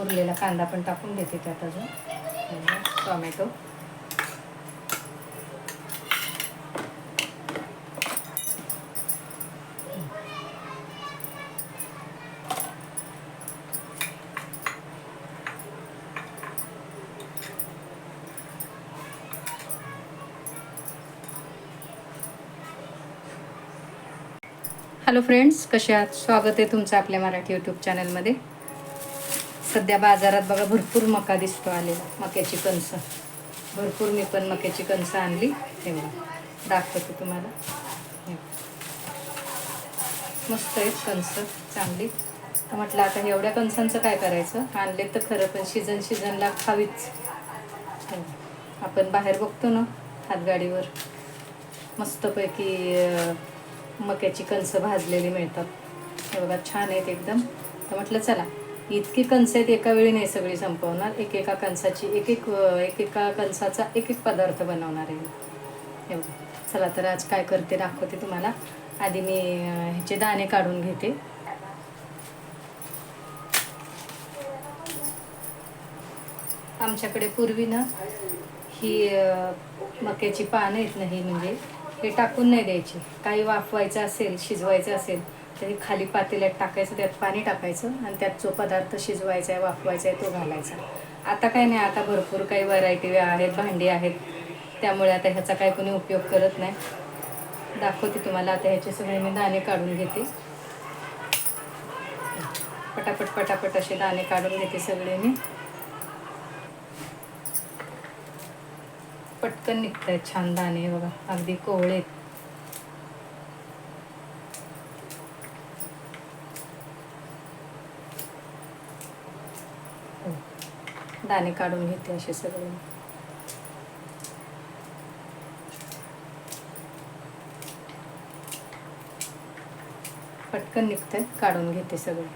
उरलेला कांदा पण टाकून देते त्यात अजून. टोमॅटो. हॅलो फ्रेंड्स कसे आहात? स्वागत आहे तुमचं आपल्या मराठी यूट्यूब चॅनलमध्ये सध्या बाजारात बघा भरपूर मका दिसतो आलेला मक्याची कणसं. भरपूर मी पण मक्याची कणसं आणली. हे बघा दाखवते तुम्हाला. मस्त आहेत कणसं चांगली. तर म्हटलं आता एवढ्या कणसांचं काय करायचं? आणले तर खरं पण सीझन सीझनला खावीच आपण बाहेर बघतो ना हातगाडीवर. मस्तपैकी मक्याची कणसं भाजलेली मिळतात. हे बघा छान आहेत एकदम. तर म्हटलं चला इतकी कणसं आहेत एका वेळी नाही सगळी संपवणार. एक एका कणसाची एक एक एक एका कणसाचा एक एक पदार्थ बनवणार आहे. एवढं. चला तर आज काय करते दाखवते तुम्हाला. आधी मी ह्याचे दाणे काढून घेते. आमच्याकडे पूर्वी ना ही मक्याची पानं आहेत ना ही म्हणजे हे टाकून नाही द्यायची. काही वाफवायचं असेल शिजवायचं असेल तरी खाली पातेल्यात टाकायचं त्यात पाणी टाकायचं आणि त्यात जो पदार्थ शिजवायचा आहे वाफवायचा आहे तो घालायचा. आता काय नाही आता भरपूर काही व्हरायटी आहेत भांडी आहेत. त्यामुळे आता ह्याचा काही कोणी उपयोग करत नाही. दाखवते तुम्हाला आता ह्याचे सगळे मी दाणे काढून घेते. पटापट पटापट असे दाणे काढून घेते सगळे मी. पटकन निघत आहेत छान दाणे बघा अगदी कोवळे दाणे काढून घेते असे सगळे. पटकन निघत काढून घेते सगळे.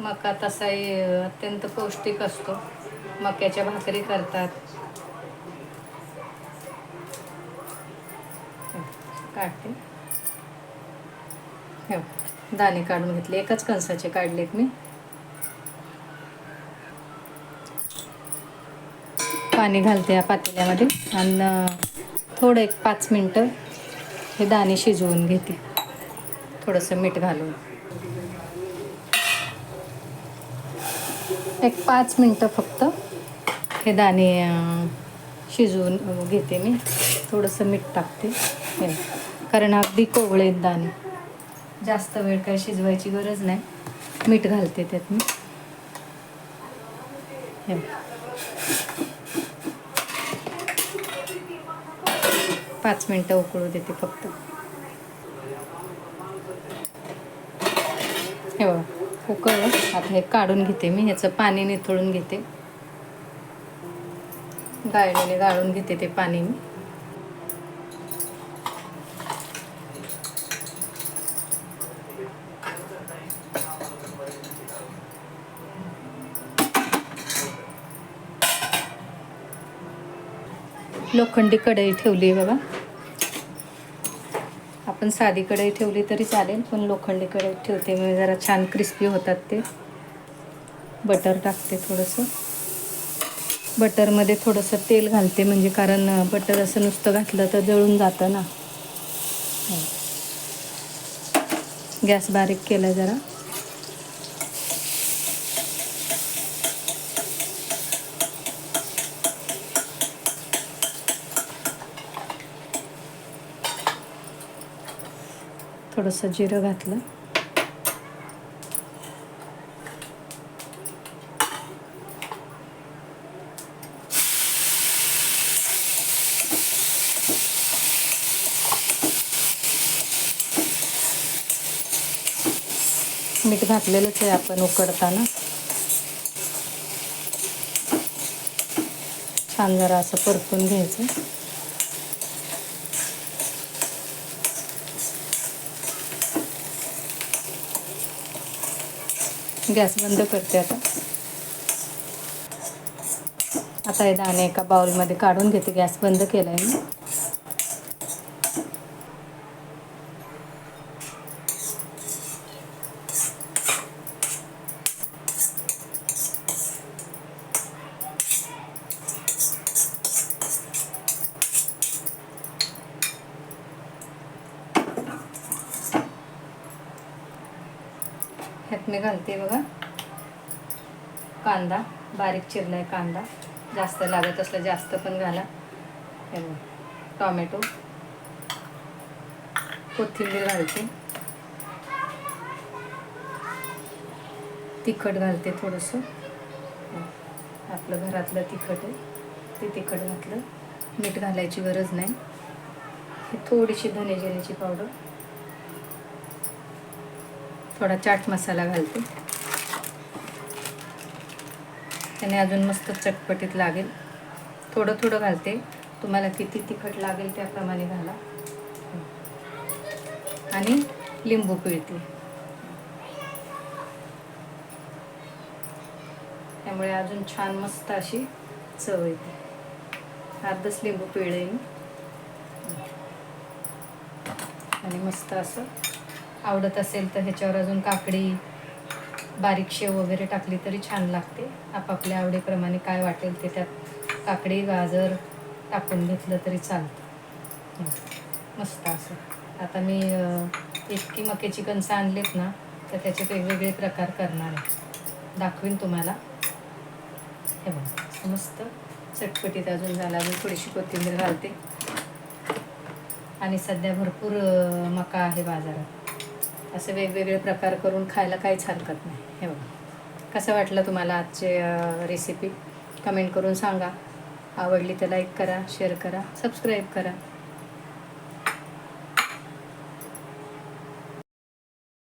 मका तसाही अत्यंत पौष्टिक असतो. मक्याच्या भाकरी करतात. काढते. हे दाणे काढून घेतले. एकाच कणसाचे काढलेत मी. पाणी घालते या पातेल्यामध्ये आणि थोडं एक पाच मिनटं हे दाणे शिजवून घेते. थोडंसं मीठ घालून. एक पाच मिनटं फक्त हे दाणे शिजवून घेते मी. थोडंसं मीठ टाकते. हे कारण अगदी कोवळे आहेत दाणे. जास्त वेळ काय शिजवायची गरज नाही. मीठ घालते त्यात मी. हे पाच मिनटं उकळू देते फक्त. हे बघा उकळलं. आता हे काढून घेते मी. ह्याचं पाणी निथळून घेते. गाळणीने गाळून घेते ते पाणी मी. लोखंडी कढई ठेवली आहे बघा आपण साधी कढई ठेवली तरी चालेल पण लोखंडी कढई ठेवते मी. जरा छान क्रिस्पी होतात ते. बटर टाकते थोडंसं. बटरमध्ये थोडंसं तेल घालते म्हणजे कारण बटर असं नुसतं घातलं तर जळून जातं ना. हो. गॅस बारीक केला जरा. थोडंसं जिरं घातलं. मीठ घातलेलंच आहे आपण उकडताना. छान जरा असं परतून घ्यायचं. गॅस बंद करते आता. आता हे दाणे एका बाउलमध्ये काढून घेते. गॅस बंद केला आहे मी. ह्यात मी घालते बघा. कांदा बारीक चिरलाय कांदा. जास्त लागत असलं जास्त पण घाला. टॉमॅटो. कोथिंबीर घालते. तिखट घालते थोडंसं. आपलं घरातलं तिखट आहे ते तिखट घातलं. मीठ घालायची गरज नाही. ही थोडीशी धने जिऱ्याची पावडर. थोडा चाट मसाला घालते. त्याने अजून मस्त चटपटीत लागेल. थोडं थोडं घालते. तुम्हाला किती तिखट लागेल त्याप्रमाणे घाला. आणि लिंबू पिळते. त्यामुळे अजून छान मस्त अशी चव येते. अर्धच लिंबू पिळले आणि मस्त असं आवडत असेल तर ह्याच्यावर अजून काकडी बारीक शेव वगैरे टाकली तरी छान लागते. आपापल्या आवडीप्रमाणे काय वाटेल ते त्यात काकडी गाजर टाकून घेतलं तरी चालतं. मस्त असं. आता मी इतकी मक्याची कणसं आणलीत ना तर त्याचे वेगवेगळे प्रकार करणार आहे. दाखवीन तुम्हाला. हे बघा मस्त चटपटीत अजून झाला. मी थोडीशी कोथिंबीर घालते. आणि सध्या भरपूर मका आहे बाजारात. असे वेगवेगळे प्रकार करून खायला काहीच हरकत नाही. हे बघा. कसं वाटलं तुम्हाला आजचे रेसिपी कमेंट करून सांगा. आवडली तर लाईक करा शेअर करा सबस्क्राईब करा.